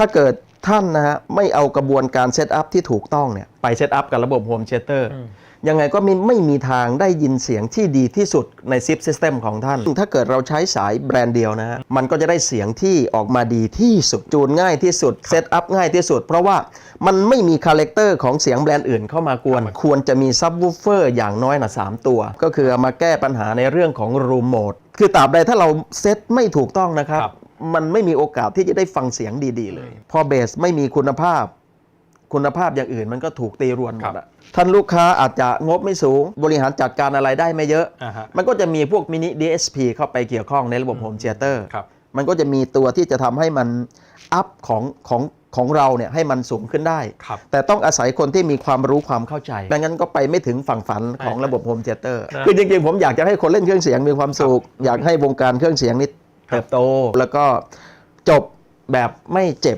ถ้าเกิดท่านนะฮะไม่เอากระบวนการเซตอัพที่ถูกต้องเนี่ยไปเซตอัพกับระบบโฮมเชเตอร์อืมยังไงก็ไม่ไม่มีทางได้ยินเสียงที่ดีที่สุดในซิปซิสเต็มของท่าน ถ้าเกิดเราใช้สายแบรนด์เดียวนะฮะ มันก็จะได้เสียงที่ออกมาดีที่สุด จูนง่ายที่สุด เซตอัพง่ายที่สุด เพราะว่ามันไม่มีคาแรคเตอร์ของเสียงแบรนด์อื่นเข้ามากวน ควรจะมีซับวูฟเฟอร์อย่างน้อยนะสามตัว ก็คือเอามาแก้ปัญหาในเรื่องของรูมโหมด คือตราบใดถ้าเราเซตไม่ถูกต้องนะครับครับ มันไม่มีโอกาสที่จะได้ฟังเสียงดีๆเลย พอเบสไม่มีคุณภาพ คุณภาพอย่างอื่นมันก็ถูกตีรวนหมดอะท่านลูกค้าอาจจะงบไม่สูง บริหารจัดการอะไรได้ไม่เยอะ อ่าฮะ มันก็จะมีพวกมินิ DSP เข้าไปเกี่ยวข้องในระบบโฮมเ h เตอร์ ครับ มันก็จะมีตัวที่จะทำให้มันอัพของของของเราเนี่ยให้มันสูงขึ้นได้ ครับ แต่ต้องอาศัยคนที่มีความรู้ความเข้าใจไม่งั้นก็ไปไม่ถึงฝั่งฝันของระบบโฮมเ h เตอร์นะคือจริงๆ ผมอยากจะให้คนเล่นเครื่องเสียงมีความสุข อยากให้วงการเครื่องเสียงนี้ เติบโตแล้วก็จบแบบไม่เจ็บ